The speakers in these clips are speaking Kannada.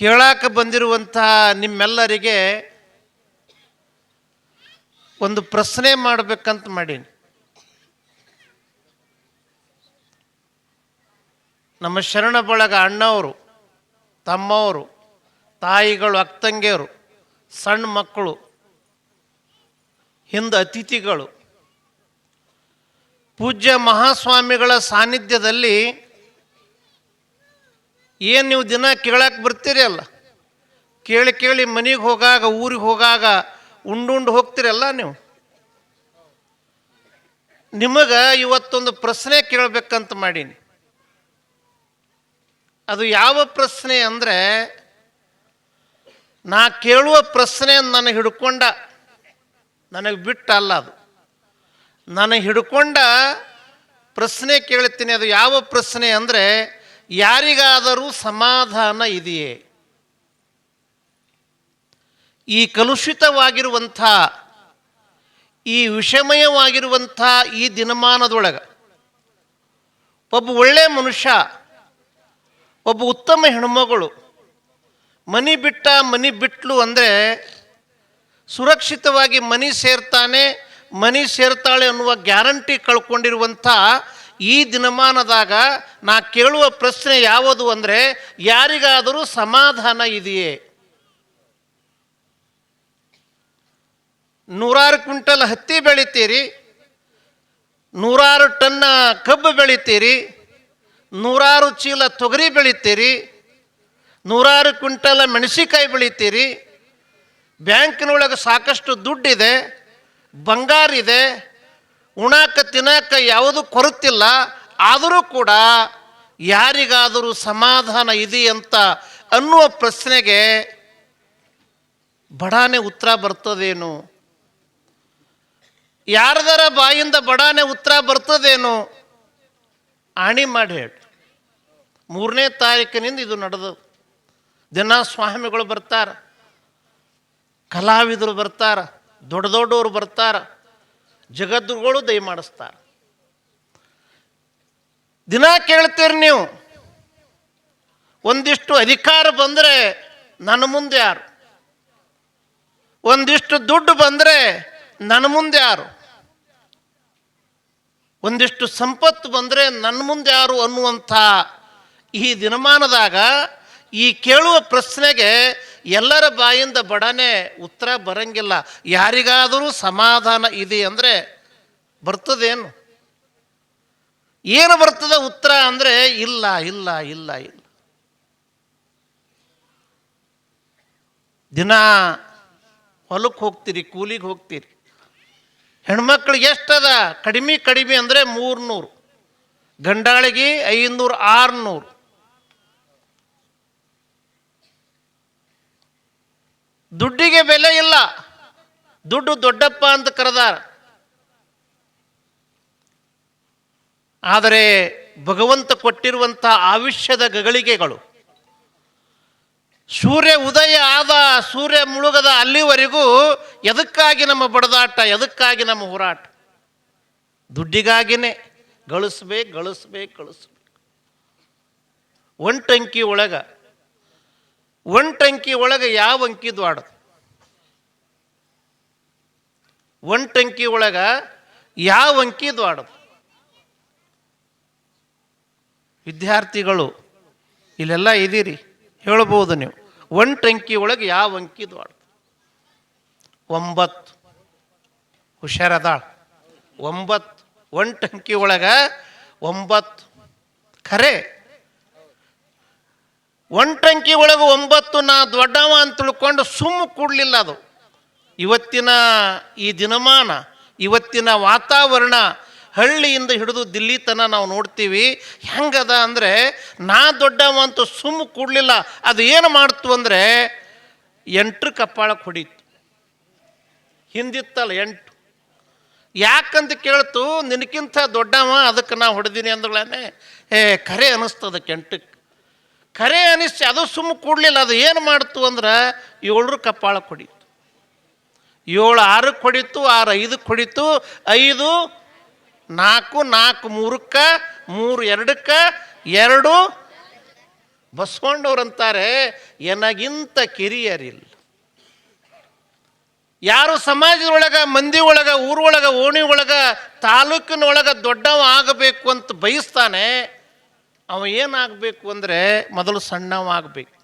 ಕೇಳಾಕ ಬಂದಿರುವಂಥ ನಿಮ್ಮೆಲ್ಲರಿಗೆ ಒಂದು ಪ್ರಶ್ನೆ ಮಾಡಬೇಕಂತ ಮಾಡೀನಿ. ನಮ್ಮ ಶರಣ ಬಳಗ ಅಣ್ಣವರು, ತಮ್ಮವರು, ತಾಯಿಗಳು ಅಕ್ತಂಗಿಯರು ಸಣ್ಣ ಮಕ್ಕಳು, ಹಿಂದ ಅತಿಥಿಗಳು, ಪೂಜ್ಯ ಮಹಾಸ್ವಾಮಿಗಳ ಸಾನ್ನಿಧ್ಯದಲ್ಲಿ ಏನು ನೀವು ದಿನ ಕೇಳಕ್ಕೆ ಬರ್ತೀರಿ ಅಲ್ಲ? ಕೇಳಿ ಕೇಳಿ ಮನೆಗೆ ಹೋಗಾಗ, ಊರಿಗೆ ಹೋಗಾಗ ಉಂಡುಂಡು ಹೋಗ್ತೀರಲ್ಲ ನೀವು? ನಿಮಗೆ ಇವತ್ತೊಂದು ಪ್ರಶ್ನೆ ಕೇಳಬೇಕಂತ ಮಾಡೀನಿ. ಅದು ಯಾವ ಪ್ರಶ್ನೆ ಅಂದರೆ, ನಾ ಕೇಳುವ ಪ್ರಶ್ನೆ ನನಗೆ ಹಿಡ್ಕೊಂಡ, ನನಗೆ ಬಿಟ್ಟ ಅಲ್ಲ ಅದು. ನನಗೆ ಹಿಡ್ಕೊಂಡ ಪ್ರಶ್ನೆ ಕೇಳ್ತೀನಿ, ಅದು ಯಾವ ಪ್ರಶ್ನೆ ಅಂದರೆ ಯಾರಿಗಾದರೂ ಸಮಾಧಾನ ಇದೆಯೇ? ಈ ಕಲುಷಿತವಾಗಿರುವಂಥ, ಈ ವಿಷಮಯವಾಗಿರುವಂಥ ಈ ದಿನಮಾನದೊಳಗೆ ಒಬ್ಬ ಒಳ್ಳೆಯ ಮನುಷ್ಯ, ಒಬ್ಬ ಉತ್ತಮ ಹೆಣ್ಮಗಳು, ಮನಿ ಬಿಟ್ಟ ಮನಿ ಬಿಟ್ಲು ಅಂದರೆ ಸುರಕ್ಷಿತವಾಗಿ ಮನಿ ಸೇರ್ತಾನೆ, ಮನಿ ಸೇರ್ತಾಳೆ ಅನ್ನುವ ಗ್ಯಾರಂಟಿ ಕಳ್ಕೊಂಡಿರುವಂಥ ಈ ದಿನಮಾನದಾಗ ನಾ ಕೇಳುವ ಪ್ರಶ್ನೆ ಯಾವುದು ಅಂದರೆ, ಯಾರಿಗಾದರೂ ಸಮಾಧಾನ ಇದೆಯೇ? ನೂರಾರು ಕ್ವಿಂಟಲ್ ಹತ್ತಿ ಬೆಳಿತೀರಿ, ನೂರಾರು ಟನ್ನ ಕಬ್ಬು ಬೆಳಿತೀರಿ, ನೂರಾರು ಚೀಲ ತೊಗರಿ ಬೆಳಿತೀರಿ, ನೂರಾರು ಕ್ವಿಂಟಲ ಮೆಣಸಿಕಾಯಿ ಬೆಳಿತೀರಿ, ಬ್ಯಾಂಕಿನೊಳಗೆ ಸಾಕಷ್ಟು ದುಡ್ಡಿದೆ, ಬಂಗಾರ ಇದೆ ಉಣಾಕ ತಿನ್ನಾಕ ಯಾವುದು ಕೊರತಿಲ್ಲ, ಆದರೂ ಕೂಡ ಯಾರಿಗಾದರೂ ಸಮಾಧಾನ ಇದೆ ಅಂತ ಅನ್ನುವ ಪ್ರಶ್ನೆಗೆ ಬಡಾನೆ ಉತ್ತರ ಬರ್ತದೇನು? ಯಾರದರ ಬಾಯಿಂದ ಬಡಾನೆ ಉತ್ತರ ಬರ್ತದೇನು? ಆಣಿ ಮಾಡಿ ಹೇಳಿ. ಮೂರನೇ ತಾರೀಕಿನಿಂದ ಇದು ನಡೆದು ದಿನ ಸ್ವಾಮಿಗಳು ಬರ್ತಾರ, ಕಲಾವಿದರು ಬರ್ತಾರ, ದೊಡ್ಡ ದೊಡ್ಡವರು ಬರ್ತಾರ ಜಗದ್ಗುರುಗಳು ದಯ ಮಾಡಿಸ್ತಾರ ದಿನ ಕೇಳ್ತೀರಿ ನೀವು. ಒಂದಿಷ್ಟು ಅಧಿಕಾರ ಬಂದರೆ ನನ್ನ ಮುಂದೆ ಯಾರು? ಒಂದಿಷ್ಟು ದುಡ್ಡು ಬಂದರೆ ನನ್ನ ಮುಂದೆ ಯಾರು? ಒಂದಿಷ್ಟು ಸಂಪತ್ತು ಬಂದರೆ ನನ್ನ ಮುಂದೆ ಯಾರು ಅನ್ನುವಂಥ ಈ ದಿನಮಾನದಾಗ ಈ ಕೇಳುವ ಪ್ರಶ್ನೆಗೆ ಎಲ್ಲರ ಬಾಯಿಂದ ಬಡನೆ ಉತ್ತರ ಬರಂಗಿಲ್ಲ. ಯಾರಿಗಾದರೂ ಸಮಾಧಾನ ಇದೆ ಅಂದರೆ ಬರ್ತದೇನು? ಏನು ಬರ್ತದ ಉತ್ತರ ಅಂದರೆ ಇಲ್ಲ ಇಲ್ಲ ಇಲ್ಲ ಇಲ್ಲ. ದಿನ ಹೊಲಕ್ಕೆ ಹೋಗ್ತೀರಿ, ಕೂಲಿಗೆ ಹೋಗ್ತೀರಿ. ಹೆಣ್ಮಕ್ಳಿಗೆ ಎಷ್ಟದ? ಕಡಿಮೆ ಕಡಿಮೆ ಅಂದರೆ ಮೂರ್ನೂರು. ಗಂಡಾಳಿಗೆ ಐನೂರು, ಆರುನೂರು. ದುಡ್ಡಿಗೆ ಬೆಲೆ ಇಲ್ಲ. ದುಡ್ಡು ದೊಡ್ಡಪ್ಪ ಅಂತ ಕರೆದಾರ. ಆದರೆ ಭಗವಂತ ಕೊಟ್ಟಿರುವಂಥ ಆವಿಷ್ಯದ ಗಗಳಿಗೆಗಳು. ಸೂರ್ಯ ಉದಯ ಆದ ಸೂರ್ಯ ಮುಳುಗದ ಅಲ್ಲಿವರೆಗೂ ಎದಕ್ಕಾಗಿ ನಮ್ಮ ಬಡದಾಟ, ಎದಕ್ಕಾಗಿ ನಮ್ಮ ಹೋರಾಟ? ದುಡ್ಡಿಗಾಗಿನೇ ಗಳಿಸ್ಬೇಕು ಗಳಿಸ್ಬೇಕು ಗಳಿಸ್ಬೇಕು. ಒಂಟಂಕಿ ಒಳಗ ಒಂಟಂಕಿ ಒಳಗೆ ಯಾವ ಅಂಕಿ ದ್ವಾಡದು ಒಂಟಂಕಿ ಒಳಗೆ ಯಾವ ಅಂಕಿ ದ್ವಾಡದು ವಿದ್ಯಾರ್ಥಿಗಳು, ಇಲ್ಲೆಲ್ಲ ಇದ್ದೀರಿ ಹೇಳ್ಬೋದು ನೀವು. ಒಂಟಂಕಿ ಒಳಗೆ ಯಾವ ಅಂಕಿ ದ್ವಾಡದು ಒಂಬತ್ತು. ಹುಷಾರದಾಳ್. ಒಂಬತ್ತು. ಒಂಟಂಕಿ ಒಳಗೆ ಒಂಬತ್ತು. ಖರೆ. ಒಂಟಂಕಿ ಒಳಗೆ ಒಂಬತ್ತು ನಾ ದೊಡ್ಡವ ಅಂತ ತಿಳ್ಕೊಂಡು ಸುಮ್ಮ ಕೂಡಲಿಲ್ಲ ಅದು. ಇವತ್ತಿನ ಈ ದಿನಮಾನ, ಇವತ್ತಿನ ವಾತಾವರಣ, ಹಳ್ಳಿಯಿಂದ ಹಿಡಿದು ದಿಲ್ಲಿ ತನ ನಾವು ನೋಡ್ತೀವಿ. ಹೆಂಗದ ಅಂದರೆ ನಾ ದೊಡ್ಡವ ಅಂತ ಸುಮ್ಮ ಕೂಡಲಿಲ್ಲ. ಅದು ಏನು ಮಾಡ್ತು ಅಂದರೆ ಎಂಟ್ರ ಕಪ್ಪಾಳಕ್ಕೆ ಹೊಡೀತು. ಹಿಂದಿತ್ತಲ್ಲ ಎಂಟು. ಯಾಕಂತ ಕೇಳ್ತು ನಿನಕ್ಕಿಂತ ದೊಡ್ಡವ, ಅದಕ್ಕೆ ನಾ ಹೊಡೆದೀನಿ ಅಂದ್ಗಳೇ ಏ ಕರೆ ಅನ್ನಿಸ್ತದಕ್ಕೆ ಕೆಂಟಕ್ಕೆ. ಖರೆ ಅನಿಸ್ತು, ಅದು ಸುಮ್ಮ ಕೂಡಲಿಲ್ಲ, ಅದು ಏನು ಮಾಡ್ತು ಅಂದ್ರೆ ಏಳರು ಕಪ್ಪಾಳ ಕೊಡಿತು ಏಳು ಆರಕ್ಕೆ ಹೊಡಿತು ಆರು ಐದಕ್ಕೆ ಹೊಡಿತು ಐದು, ನಾಲ್ಕು ನಾಲ್ಕು ಮೂರಕ್ಕೆ, ಮೂರು ಎರಡಕ್ಕೆ, ಎರಡು. ಬಸವಣ್ಣವ್ರಂತಾರೆ ಎನಗಿಂತ ಕಿರಿಯರಿಲ್ಲ. ಯಾರು ಸಮಾಜದೊಳಗ ಮಂದಿ ಒಳಗ ಊರೊಳಗ ಓಣಿ ಒಳಗ ತಾಲೂಕಿನೊಳಗ ದೊಡ್ಡವ ಆಗಬೇಕು ಅಂತ ಬಯಸ್ತಾನೆ ಅವ ಏನಾಗಬೇಕು ಅಂದರೆ ಮೊದಲು ಸಣ್ಣವಾಗಬೇಕು.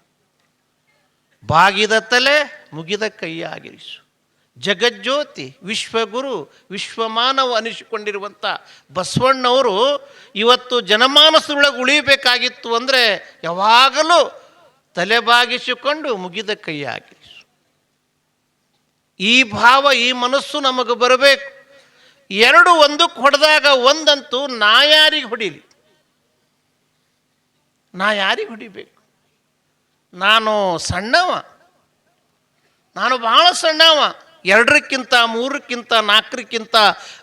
ಬಾಗಿದ ತಲೆ, ಮುಗಿದ ಕೈಯಾಗಿರಿಸು ಜಗಜ್ಯೋತಿ, ವಿಶ್ವಗುರು, ವಿಶ್ವಮಾನವ ಅನಿಸಿಕೊಂಡಿರುವಂಥ ಬಸವಣ್ಣವರು ಇವತ್ತು ಜನಮಾನಸದೊಳಗೆ ಉಳಿಬೇಕಾಗಿತ್ತು ಅಂದರೆ ಯಾವಾಗಲೂ ತಲೆ ಬಾಗಿಸಿಕೊಂಡು ಮುಗಿದ ಕೈಯಾಗಿರಿಸು ಈ ಭಾವ, ಈ ಮನಸ್ಸು ನಮಗೆ ಬರಬೇಕು. ಎರಡು ಒಂದಕ್ಕೆ ಹೊಡೆದಾಗ ಒಂದಂತೂ ನಾಯಾರಿಗೆ ಹೊಡೀಲಿ. ನಾ ಯಾರಿಗೆ ಹೊಡಿಬೇಕು? ನಾನು ಸಣ್ಣವ. ನಾನು ಭಾಳ ಸಣ್ಣವ. ಎರಡಕ್ಕಿಂತ ಮೂರಕ್ಕಿಂತ ನಾಲ್ಕರಕ್ಕಿಂತ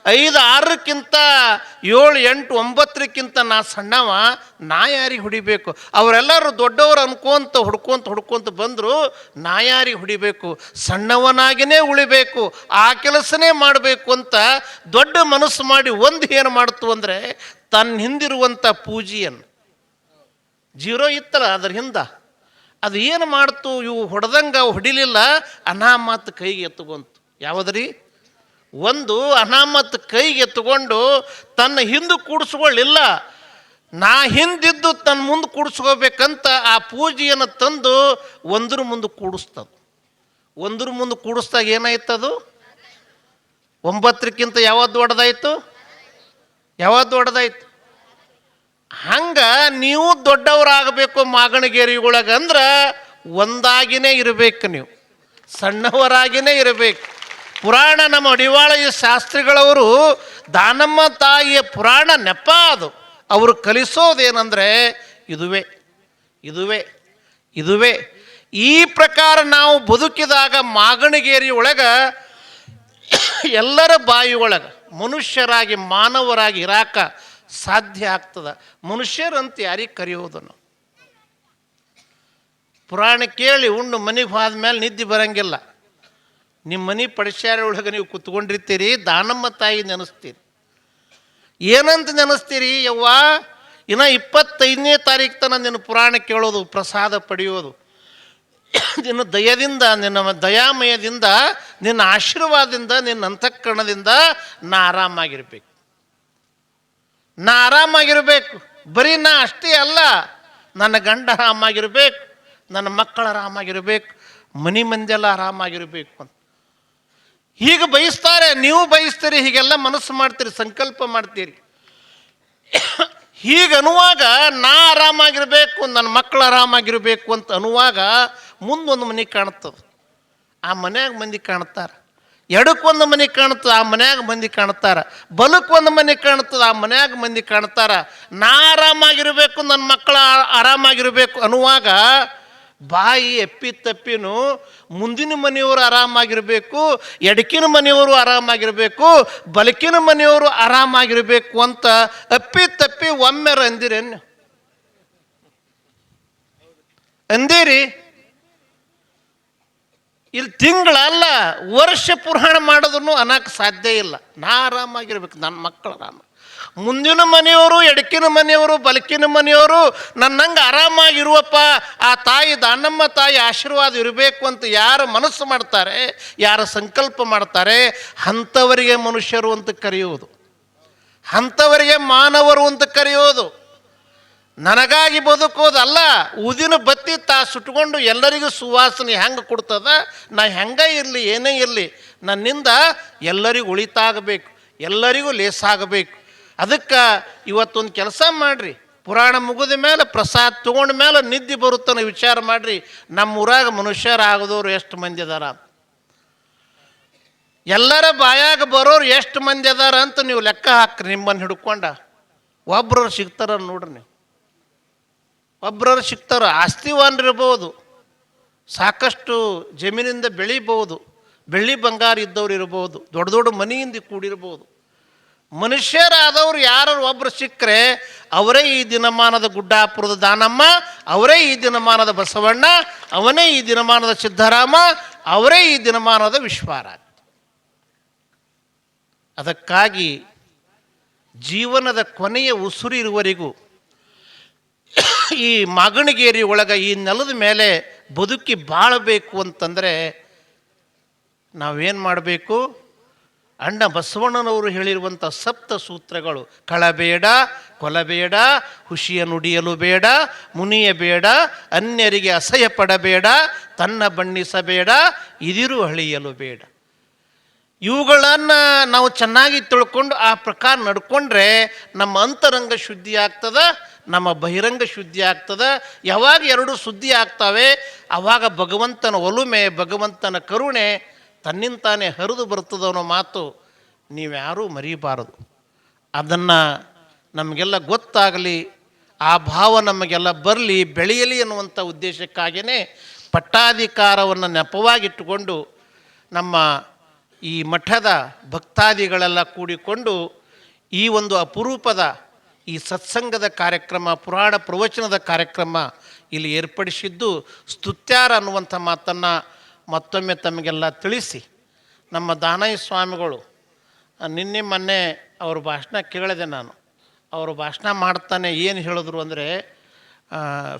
ಐದು, ಆರಕ್ಕಿಂತ ಏಳು, ಎಂಟು, ಒಂಬತ್ತರಕ್ಕಿಂತ ನಾ ಸಣ್ಣವ. ನಾ ಯಾರಿಗೆ ಹೊಡಿಬೇಕು? ಅವರೆಲ್ಲರೂ ದೊಡ್ಡವರು ಅನ್ಕೊಂತ ಹುಡ್ಕೊಂತ ಹುಡ್ಕೊಂತ ಬಂದರು, ನಾ ಯಾರಿಗೆ ಹೊಡಿಬೇಕು? ಸಣ್ಣವನಾಗಿನೇ ಉಳಿಬೇಕು, ಆ ಕೆಲಸನೇ ಮಾಡಬೇಕು ಅಂತ ದೊಡ್ಡ ಮನಸ್ಸು ಮಾಡಿ ಒಂದು ಏನು ಮಾಡ್ತು ಅಂದರೆ ತನ್ನ ಹಿಂದಿರುವಂಥ ಪೂಜೆಯನ್ನು ಜೀರೋ ಇತ್ತಲ್ಲ, ಅದ್ರ ಹಿಂದ. ಅದು ಏನು ಮಾಡ್ತು? ಇವು ಹೊಡೆದಂಗೆ ಹೊಡಿಲಿಲ್ಲ. ಅನಾಮತ್ ಕೈಗೆ ಎತ್ತುಕೊಂತು ಯಾವುದ್ರಿ? ಒಂದು ಅನಾಮತ್ ಕೈಗೆ ಎತ್ತುಕೊಂಡು ತನ್ನ ಹಿಂದೆ ಕೂಡಿಸ್ಕೊಳ್ಳಿಲ್ಲ. ನಾ ಹಿಂದಿದ್ದು ತನ್ನ ಮುಂದೆ ಕೂಡಿಸ್ಕೋಬೇಕಂತ ಆ ಪೂಜೆಯನ್ನು ತಂದು ಒಂದ್ರ ಮುಂದೆ ಕೂಡಿಸ್ತದು. ಒಂದ್ರ ಮುಂದೆ ಕೂಡಿಸ್ದಾಗ ಏನಾಯ್ತದು? ಒಂಬತ್ತರಕ್ಕಿಂತ ಯಾವ ದೊಡ್ಡದಾಯ್ತು? ಯಾವ ದೊಡ್ಡದಾಯ್ತು? ಹಂಗ ನೀವು ದೊಡ್ಡವರಾಗಬೇಕು ಮಾಗಣಗೇರಿಗೊಳಗೆ ಅಂದ್ರೆ ಒಂದಾಗಿನೇ ಇರಬೇಕು ನೀವು, ಸಣ್ಣವರಾಗಿನೇ ಇರಬೇಕು. ಪುರಾಣ ನಮ್ಮ ಅಡಿವಾಳ ಶಾಸ್ತ್ರಿಗಳವರು ದಾನಮ್ಮ ತಾಯಿಯ ಪುರಾಣ ನೆಪ ಅದು. ಅವರು ಕಲಿಸೋದೇನೆಂದರೆ ಇದುವೇ ಇದುವೇ ಇದುವೇ. ಈ ಪ್ರಕಾರ ನಾವು ಬದುಕಿದಾಗ ಮಾಗಣಗೇರಿ ಒಳಗೆ ಎಲ್ಲರ ಬಾಯಿ ಒಳಗೆ ಮನುಷ್ಯರಾಗಿ ಮಾನವರಾಗಿ ಇರಾಕ ಸಾಧ್ಯ ಆಗ್ತದ. ಮನುಷ್ಯರಂತ ಯಾರಿಗೆ ಕರೆಯೋದನ್ನು ಪುರಾಣ ಕೇಳಿ ಉಂಡು ಮನೆಗೆ ಹೋದ ಮೇಲೆ ನಿದ್ದೆ ಬರಂಗಿಲ್ಲ. ನಿಮ್ಮ ಮನೆ ಪಡಿಸ್ಯಾರ ಒಳಗೆ ನೀವು ಕುತ್ಕೊಂಡಿರ್ತೀರಿ, ದಾನಮ್ಮ ತಾಯಿ ನೆನೆಸ್ತೀರಿ. ಏನಂತ ನೆನೆಸ್ತೀರಿ? ಯವ್ವ, ಇನ್ನು ಇಪ್ಪತ್ತೈದನೇ ತಾರೀಕು ತನ ನಿನ್ನ ಪುರಾಣ ಕೇಳೋದು, ಪ್ರಸಾದ ಪಡೆಯೋದು. ನಿನ್ನ ದಯದಿಂದ, ನಿನ್ನ ದಯಾಮಯದಿಂದ, ನಿನ್ನ ಆಶೀರ್ವಾದದಿಂದ, ನಿನ್ನ ಅಂತಃಕರಣದಿಂದ ನಾ ಆರಾಮಾಗಿರ್ಬೇಕು. ನಾ ಆರಾಮಾಗಿರಬೇಕು. ಬರೀ ನಾ ಅಷ್ಟೇ ಅಲ್ಲ, ನನ್ನ ಗಂಡ ಆರಾಮಾಗಿರಬೇಕು, ನನ್ನ ಮಕ್ಕಳು ಆರಾಮಾಗಿರಬೇಕು, ಮನೆ ಮಂದೆಲ್ಲ ಆರಾಮಾಗಿರಬೇಕು ಅಂತ. ಹೀಗೆ ಬಯಸ್ತಾರೆ, ನೀವು ಬಯಸ್ತೀರಿ, ಹೀಗೆಲ್ಲ ಮನಸ್ಸು ಮಾಡ್ತೀರಿ, ಸಂಕಲ್ಪ ಮಾಡ್ತೀರಿ. ಹೀಗೆ ಅನ್ನುವಾಗ ನಾ ಆರಾಮಾಗಿರಬೇಕು, ನನ್ನ ಮಕ್ಕಳು ಆರಾಮಾಗಿರಬೇಕು ಅಂತ ಅನ್ನುವಾಗ ಮುಂದೊಂದು ಮನೆ ಕಾಣ್ತದೆ. ಆ ಮನ್ಯಾಗ ಮಂದಿ ಕಾಣ್ತಾರೆ. ಎಡಕ್ಕೊಂದು ಮನೆ ಕಾಣ್ತದೆ ಆ ಮನ್ಯಾಗ ಮಂದಿ ಕಾಣ್ತಾರ ಬಲಕ್ಕೊಂದು ಮನೆ ಕಾಣ್ತದೆ ಆ ಮನ್ಯಾಗ ಮಂದಿ ಕಾಣ್ತಾರ ನಾ ಆರಾಮಾಗಿರಬೇಕು ನನ್ನ ಮಕ್ಕಳು ಆರಾಮಾಗಿರಬೇಕು ಅನ್ನುವಾಗ ಬಾಯಿ ಎಪ್ಪಿ ತಪ್ಪಿನು ಮುಂದಿನ ಮನೆಯವರು ಆರಾಮಾಗಿರಬೇಕು, ಎಡಕಿನ ಮನೆಯವರು ಆರಾಮಾಗಿರಬೇಕು, ಬಲಕಿನ ಮನೆಯವರು ಆರಾಮಾಗಿರಬೇಕು ಅಂತ ಅಪ್ಪಿ ತಪ್ಪಿ ಒಮ್ಮೆರ ಅಂದಿರೇನು? ಅಂದಿರಿ? ಇಲ್ಲಿ ತಿಂಗಳಲ್ಲ, ವರ್ಷ ಪುರಾಣ ಮಾಡೋದನ್ನು ಅನ್ನಕ್ಕೆ ಸಾಧ್ಯ ಇಲ್ಲ. ನಾ ಆರಾಮಾಗಿರ್ಬೇಕು, ನನ್ನ ಮಕ್ಕಳು ಆರಾಮ. ಮುಂದಿನ ಮನೆಯವರು, ಎಡಕಿನ ಮನೆಯವರು, ಬಲಕಿನ ಮನೆಯವರು ನನ್ನಂಗೆ ಆರಾಮಾಗಿರುವಪ್ಪ, ಆ ತಾಯಿ ದಾನಮ್ಮ ತಾಯಿ ಆಶೀರ್ವಾದ ಇರಬೇಕು ಅಂತ ಯಾರು ಮನಸ್ಸು ಮಾಡ್ತಾರೆ, ಯಾರು ಸಂಕಲ್ಪ ಮಾಡ್ತಾರೆ, ಅಂಥವರಿಗೆ ಮನುಷ್ಯರು ಅಂತ ಕರೆಯುವುದು. ಅಂಥವರಿಗೆ ಮಾನವರು ಅಂತ ಕರೆಯೋದು ನನಗಾಗಿ ಬದುಕೋದಲ್ಲ ಉದಿನ ಬತ್ತಿ ತಾ ಸುಟ್ಕೊಂಡು ಎಲ್ಲರಿಗೂ ಸುವಾಸನೆ ಹೆಂಗೆ ಕೊಡ್ತದ? ನಾ ಹೆಂಗೆ ಇರಲಿ, ಏನೇ ಇರಲಿ, ನನ್ನಿಂದ ಎಲ್ಲರಿಗೂ ಉಳಿತಾಗಬೇಕು, ಎಲ್ಲರಿಗೂ ಲೇಸಾಗಬೇಕು. ಅದಕ್ಕೆ ಇವತ್ತೊಂದು ಕೆಲಸ ಮಾಡಿರಿ. ಪುರಾಣ ಮುಗಿದ ಮೇಲೆ ಪ್ರಸಾದ ತೊಗೊಂಡ ಮೇಲೆ ನಿದ್ದೆ ಬರುತ್ತನ ವಿಚಾರ ಮಾಡಿರಿ. ನಮ್ಮ ಊರಾಗ ಮನುಷ್ಯರಾಗದವ್ರು ಎಷ್ಟು ಮಂದಿ ಅದಾರ? ಎಲ್ಲರ ಬಾಯಾಗ ಬರೋರು ಎಷ್ಟು ಮಂದಿ ಅದಾರ ಅಂತ ನೀವು ಲೆಕ್ಕ ಹಾಕ್ರಿ ನಿಮ್ಮನ್ನು ಹಿಡ್ಕೊಂಡ. ಒಬ್ಬರು ಸಿಗ್ತಾರ ನೋಡ್ರಿ ನೀವು. ಒಬ್ಬರವ್ರು ಸಿಗ್ತಾರ, ಆಸ್ತಿವಾನರಿರ್ಬೋದು, ಸಾಕಷ್ಟು ಜಮೀನಿಂದ ಬೆಳಿಬೋದು ಬೆಳ್ಳಿ ಬಂಗಾರ ಇದ್ದವ್ರು ಇರ್ಬೋದು, ದೊಡ್ಡ ದೊಡ್ಡ ಮನೆಯಿಂದ ಕೂಡಿರ್ಬೋದು. ಮನುಷ್ಯರಾದವ್ರು ಯಾರು ಒಬ್ಬರು ಸಿಕ್ಕರೆ, ಅವರೇ ಈ ದಿನಮಾನದ ಗುಡ್ಡಾಪುರದ ದಾನಮ್ಮ, ಅವರೇ ಈ ದಿನಮಾನದ ಬಸವಣ್ಣ, ಅವನೇ ಈ ದಿನಮಾನದ ಸಿದ್ದರಾಮ ಅವರೇ ಈ ದಿನಮಾನದ ವಿಶ್ವಾರಾಜ್ ಅದಕ್ಕಾಗಿ ಜೀವನದ ಕೊನೆಯ ಉಸುರಿರುವರೆಗೂ ಈ ಮಾಗಣಗೇರಿ ಒಳಗೆ ಈ ನೆಲದ ಮೇಲೆ ಬದುಕಿ ಬಾಳಬೇಕು ಅಂತಂದರೆ ನಾವೇನು ಮಾಡಬೇಕು? ಅಣ್ಣ ಬಸವಣ್ಣನವರು ಹೇಳಿರುವಂಥ ಸಪ್ತ ಸೂತ್ರಗಳು, ಕಳಬೇಡ, ಕೊಲಬೇಡ, ಹುಷಿಯ ನುಡಿಯಲು ಬೇಡ, ಮುನಿಯ ಬೇಡ, ಅನ್ಯರಿಗೆ ಅಸಹ್ಯ ಪಡಬೇಡ ತನ್ನ ಬಣ್ಣಿಸಬೇಡ, ಇದಿರು ಅಳಿಯಲು ಬೇಡ. ಇವುಗಳನ್ನು ನಾವು ಚೆನ್ನಾಗಿ ತಿಳ್ಕೊಂಡು ಆ ಪ್ರಕಾರ ನಡ್ಕೊಂಡ್ರೆ ನಮ್ಮ ಅಂತರಂಗ ಶುದ್ಧಿ ಆಗ್ತದ, ನಮ್ಮ ಬಹಿರಂಗ ಶುದ್ಧಿ ಆಗ್ತದ. ಯಾವಾಗ ಎರಡು ಶುದ್ಧಿ ಆಗ್ತವೆ ಆವಾಗ ಭಗವಂತನ ಒಲುಮೆ, ಭಗವಂತನ ಕರುಣೆ ತನ್ನಿಂತಾನೇ ಹರಿದು ಬರ್ತದ ಅನ್ನೋ ಮಾತು ನೀವ್ಯಾರೂ ಮರೀಬಾರದು. ಅದನ್ನು ನಮಗೆಲ್ಲ ಗೊತ್ತಾಗಲಿ, ಆ ಭಾವ ನಮಗೆಲ್ಲ ಬರಲಿ, ಬೆಳೆಯಲಿ ಅನ್ನುವಂಥ ಉದ್ದೇಶಕ್ಕಾಗಿಯೇ ಪಟ್ಟಾಧಿಕಾರವನ್ನು ನೆಪವಾಗಿಟ್ಟುಕೊಂಡು ನಮ್ಮ ಈ ಮಠದ ಭಕ್ತಾದಿಗಳೆಲ್ಲ ಕೂಡಿಕೊಂಡು ಈ ಒಂದು ಅಪರೂಪದ ಈ ಸತ್ಸಂಗದ ಕಾರ್ಯಕ್ರಮ, ಪುರಾಣ ಪ್ರವಚನದ ಕಾರ್ಯಕ್ರಮ ಇಲ್ಲಿ ಏರ್ಪಡಿಸಿದ್ದು ಸ್ತುತ್ಯಾರ ಅನ್ನುವಂಥ ಮಾತನ್ನು ಮತ್ತೊಮ್ಮೆ ತಮಗೆಲ್ಲ ತಿಳಿಸಿ. ನಮ್ಮ ದಾನಯ್ಯ ಸ್ವಾಮಿಗಳು, ನಿನ್ನೆ ಮೊನ್ನೆ ಅವ್ರ ಭಾಷಣ ಕೇಳಿದೆ ನಾನು. ಅವರು ಭಾಷಣ ಮಾಡ್ತಾನೆ ಏನು ಹೇಳಿದ್ರು ಅಂದರೆ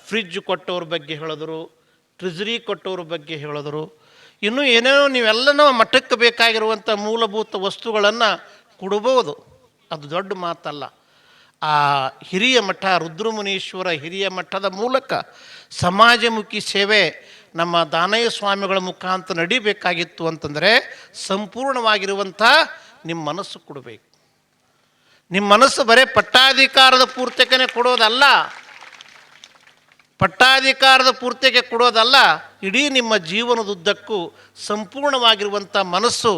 ಫ್ರಿಜ್ ಕೊಟ್ಟವ್ರ ಬಗ್ಗೆ ಹೇಳಿದ್ರು ಟ್ರಿಜರಿ ಕೊಟ್ಟವ್ರ ಬಗ್ಗೆ ಹೇಳಿದ್ರು. ಇನ್ನೂ ಏನೇನೋ ನೀವೆಲ್ಲನೂ ಮಠಕ್ಕೆ ಬೇಕಾಗಿರುವಂಥ ಮೂಲಭೂತ ವಸ್ತುಗಳನ್ನು ಕೊಡ್ಬೋದು ಅದು ದೊಡ್ಡ ಮಾತಲ್ಲ. ಆ ಹಿರಿಯ ಮಠ, ರುದ್ರಮುನೀಶ್ವರ ಹಿರಿಯ ಮಠದ ಮೂಲಕ ಸಮಾಜಮುಖಿ ಸೇವೆ ನಮ್ಮ ದಾನಯ್ಯ ಸ್ವಾಮಿಗಳ ಮುಖಾಂತರ ನಡಿಬೇಕಾಗಿತ್ತು ಅಂತಂದರೆ ಸಂಪೂರ್ಣವಾಗಿರುವಂಥ ನಿಮ್ಮ ಮನಸ್ಸು ಕೊಡಬೇಕು. ನಿಮ್ಮ ಮನಸ್ಸು ಬರೀ ಪಟ್ಟಾಧಿಕಾರದ ಪೂರ್ತಕನೇ ಕೊಡೋದಲ್ಲ. ಪಟ್ಟಾಧಿಕಾರದ ಪೂರ್ತಿಗೆ ಕೊಡೋದಲ್ಲ, ಇಡೀ ನಿಮ್ಮ ಜೀವನದುದ್ದಕ್ಕೂ ಸಂಪೂರ್ಣವಾಗಿರುವಂಥ ಮನಸ್ಸು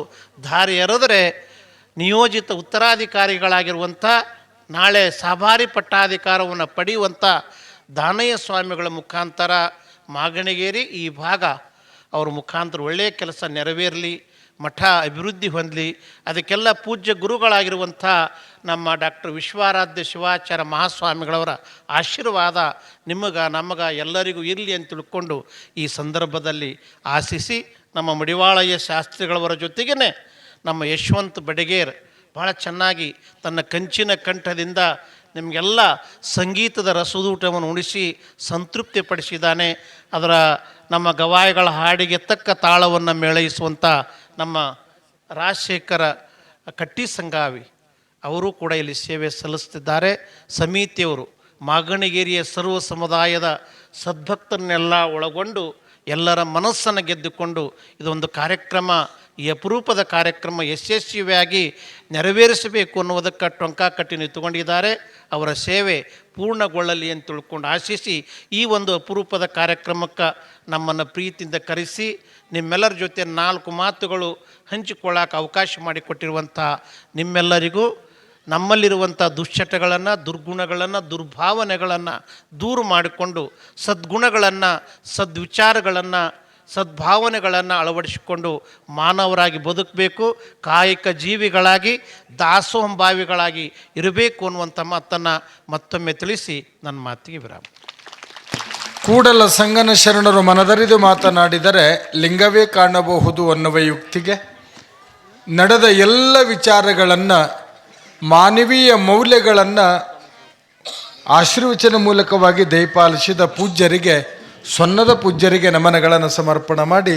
ದಾರಿ ಎರೆದರೆ ನಿಯೋಜಿತ ಉತ್ತರಾಧಿಕಾರಿಗಳಾಗಿರುವಂಥ, ನಾಳೆ ಸಾಭಾರಿ ಪಟ್ಟಾಧಿಕಾರವನ್ನು ಪಡೆಯುವಂಥ ದಾನಯ್ಯ ಸ್ವಾಮಿಗಳ ಮುಖಾಂತರ ಮಾಗಣಿಗೇರಿ ಈ ಭಾಗ, ಅವ್ರ ಮುಖಾಂತರ ಒಳ್ಳೆಯ ಕೆಲಸ ನೆರವೇರಲಿ. ಮಠ ಅಭಿವೃದ್ಧಿ ಹೊಂದಲಿ. ಅದಕ್ಕೆಲ್ಲ ಪೂಜ್ಯ ಗುರುಗಳಾಗಿರುವಂಥ ನಮ್ಮ ಡಾಕ್ಟರ್ ವಿಶ್ವಾರಾಧ್ಯ ಶಿವಾಚಾರ್ಯ ಮಹಾಸ್ವಾಮಿಗಳವರ ಆಶೀರ್ವಾದ ನಿಮಗೆ, ನಮಗ ಎಲ್ಲರಿಗೂ ಇರಲಿ ಅಂತ ತಿಳ್ಕೊಂಡು ಈ ಸಂದರ್ಭದಲ್ಲಿ ಆಶಿಸಿ ನಮ್ಮ ಮಡಿವಾಳಯ್ಯ ಶಾಸ್ತ್ರಿಗಳವರ ಜೊತೆಗೇ ನಮ್ಮ ಯಶವಂತ್ ಬಡಗೇರ್ ಭಾಳ ಚೆನ್ನಾಗಿ ತನ್ನ ಕಂಚಿನ ಕಂಠದಿಂದ ನಿಮಗೆಲ್ಲ ಸಂಗೀತದ ರಸದೂಟವನ್ನು ಉಣಿಸಿ ಸಂತೃಪ್ತಿಪಡಿಸಿದ್ದಾನೆ. ಅದರ ನಮ್ಮ ಗವಾಯಿಗಳ ಹಾಡಿಗೆ ತಕ್ಕ ತಾಳವನ್ನು ಮೇಳೈಸುವಂಥ ನಮ್ಮ ರಾಜಶೇಖರ ಕಟ್ಟಿ ಸಂಗಾವಿ ಅವರು ಕೂಡ ಇಲ್ಲಿ ಸೇವೆ ಸಲ್ಲಿಸ್ತಿದ್ದಾರೆ ಸಮಿತಿಯವರು ಮಾಗಣಗೇರಿಯ ಸರ್ವ ಸಮುದಾಯದ ಸದ್ಭಕ್ತರನ್ನೆಲ್ಲ ಒಳಗೊಂಡು ಎಲ್ಲರ ಮನಸ್ಸನ್ನು ಗೆದ್ದುಕೊಂಡು ಇದೊಂದು ಕಾರ್ಯಕ್ರಮ ಈ ಅಪರೂಪದ ಕಾರ್ಯಕ್ರಮ ಯಶಸ್ವಿಯಾಗಿ ನೆರವೇರಿಸಬೇಕು ಅನ್ನುವುದಕ್ಕೆ ಟೊಂಕ ಕಟ್ಟಿ ನಿಂತುಕೊಂಡಿದ್ದಾರೆ ಅವರ ಸೇವೆ ಪೂರ್ಣಗೊಳ್ಳಲಿ ಅಂತ ತಿಳ್ಕೊಂಡು ಆಶಿಸಿ ಈ ಒಂದು ಅಪರೂಪದ ಕಾರ್ಯಕ್ರಮಕ್ಕೆ ನಮ್ಮನ್ನು ಪ್ರೀತಿಯಿಂದ ಕರೆಸಿ, ನಿಮ್ಮೆಲ್ಲರ ಜೊತೆ ನಾಲ್ಕು ಮಾತುಗಳು ಹಂಚಿಕೊಳ್ಳೋಕೆ ಅವಕಾಶ ಮಾಡಿಕೊಟ್ಟಿರುವಂಥ ನಿಮ್ಮೆಲ್ಲರಿಗೂ, ನಮ್ಮಲ್ಲಿರುವಂಥ ದುಶ್ಚಟಗಳನ್ನು, ದುರ್ಗುಣಗಳನ್ನು, ದುರ್ಭಾವನೆಗಳನ್ನು ದೂರ ಮಾಡಿಕೊಂಡು ಸದ್ಗುಣಗಳನ್ನು, ಸದ್ವಿಚಾರಗಳನ್ನು ಸದ್ಭಾವನೆಗಳನ್ನು ಅಳವಡಿಸಿಕೊಂಡು ಮಾನವರಾಗಿ ಬದುಕಬೇಕು, ಕಾಯಕ ಜೀವಿಗಳಾಗಿ ದಾಸೋಹಂಭಾವಿಗಳಾಗಿ ಇರಬೇಕು ಅನ್ನುವಂಥ ಮಾತನ್ನು ಮತ್ತೊಮ್ಮೆ ತಿಳಿಸಿ ನನ್ನ ಮಾತಿಗೆ ವಿರಾಮ. ಕೂಡಲ ಸಂಗನ ಶರಣರು ಮನದರಿದು ಮಾತನಾಡಿದರೆ ಲಿಂಗವೇ ಕಾಣಬಹುದು ಅನ್ನುವ ಯುಕ್ತಿಗೆ ನಡೆದ ಎಲ್ಲ ವಿಚಾರಗಳನ್ನು ಮಾನವೀಯ ಮೌಲ್ಯಗಳನ್ನು ಆಶೀರ್ವಚನ ಮೂಲಕವಾಗಿ ದಯಪಾಲಿಸಿದ ಪೂಜ್ಯರಿಗೆ ಸೊನ್ನದ ಪೂಜ್ಯರಿಗೆ ನಮನಗಳನ್ನು ಸಮರ್ಪಣೆ ಮಾಡಿ